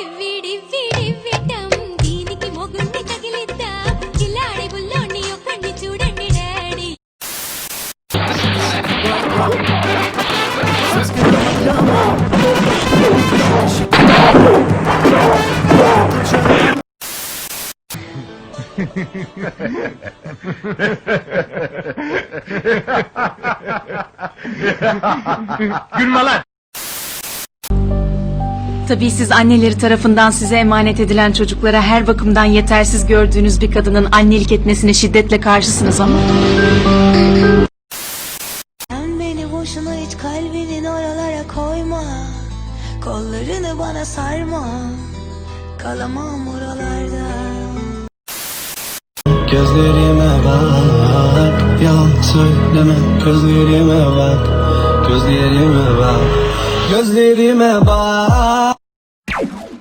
ఇవ్విడివ్విడివ్విటం దీనికి మొగుణ్ణి తగిలిద్దాం? కిల్లాడి బుల్లోని ఒక్కడిని చూడండి daddy. Gülme lan. Tabii siz anneleri tarafından size emanet edilen çocuklara her bakımdan yetersiz gördüğünüz bir kadının annelik etmesine şiddetle karşısınız ama. Sen beni boşuna hiç kalbinin oralara koyma. Kollarını bana sarma. Kalamam oralarda. Gözlerime bak Yalan söyleme. Gözlerime bak Gözlerime bak. Gözlerime bak